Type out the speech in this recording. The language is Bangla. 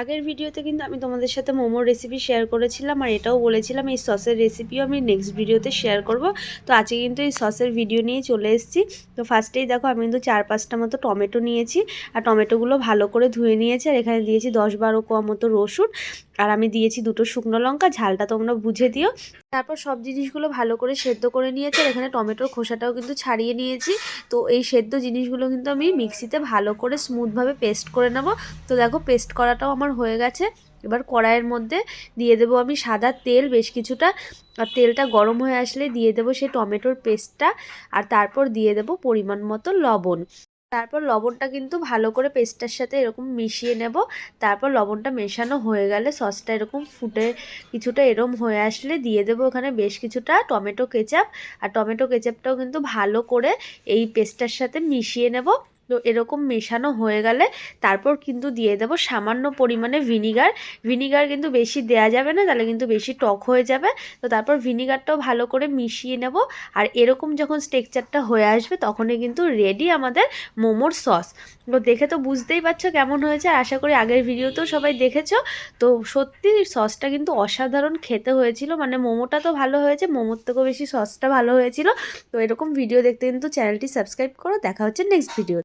আগের ভিডিওতে কিন্তু আমি তোমাদের সাথে মোমোর রেসিপি শেয়ার করেছিলাম আর এটাও বলেছিলাম, এই সসের রেসিপিও আমি নেক্সট ভিডিওতে শেয়ার করব। তো আজকে কিন্তু এই সসের ভিডিও নিয়ে চলে এসেছি। তো ফার্স্টেই দেখো, আমি কিন্তু চার পাঁচটা মতো টমেটো নিয়েছি আর টমেটোগুলো ভালো করে ধুয়ে নিয়েছি আর এখানে দিয়েছি দশ বারো কোয়া মতো রসুন। আর আমি দিয়েছি দুটো শুকনো লঙ্কা, ঝালটা তোমরা বুঝে দিও। তারপর সব জিনিসগুলো ভালো করে সেদ্ধ করে নিয়েছি আর এখানে টমেটোর খোসাটাও কিন্তু ছাড়িয়ে নিয়েছি। তো এই সেদ্ধ জিনিসগুলো কিন্তু আমি মিক্সিতে ভালো করে স্মুথভাবে পেস্ট করে নেব। তো দেখো পেস্ট করাটাও আমার হয়ে গেছে। এবার কড়াইয়ের মধ্যে দিয়ে দেবো আমি সাদা তেল, বেশ কিছুটা। আর তেলটা গরম হয়ে আসলে দিয়ে দেবো সেই টমেটোর পেস্টটা। আর তারপর দিয়ে দেবো পরিমাণ মতো লবণ। তারপর লবণটা কিন্তু ভালো করে পেস্টটার সাথে এরকম মিশিয়ে নেব। তারপর লবণটা মেশানো হয়ে গেলে সসটা এরকম ফুটে কিছুটা এরম হয়ে আসলে দিয়ে দেবো ওখানে বেশ কিছুটা টমেটো কেচাপ। আর টমেটো কেচাপটাও কিন্তু ভালো করে এই পেস্টটার সাথে মিশিয়ে নেব। তো এরকম মেশানো হয়ে গেলে তারপর কিন্তু দিয়ে দেবো সামান্য পরিমাণে ভিনিগার। ভিনিগার কিন্তু বেশি দেয়া যাবে না, তাহলে কিন্তু বেশি টক হয়ে যাবে। তো তারপর ভিনিগারটাও ভালো করে মিশিয়ে নেব। আর এরকম যখন স্টেকচারটা হয়ে আসবে তখনই কিন্তু রেডি আমাদের মোমোর সস। তো দেখে তো বুঝতেই পারছ কেমন হয়েছে আশা করি আগের ভিডিওতেও সবাই দেখেছ। তো সত্যি সসটা কিন্তু অসাধারণ খেতে হয়েছিল মানে মোমোটা তো ভালো হয়েছে, মোমোর থেকেও বেশি সসটা ভালো হয়েছিল। তো এরকম ভিডিও দেখতে কিন্তু চ্যানেলটি সাবস্ক্রাইব করো। দেখা হচ্ছে নেক্সট ভিডিও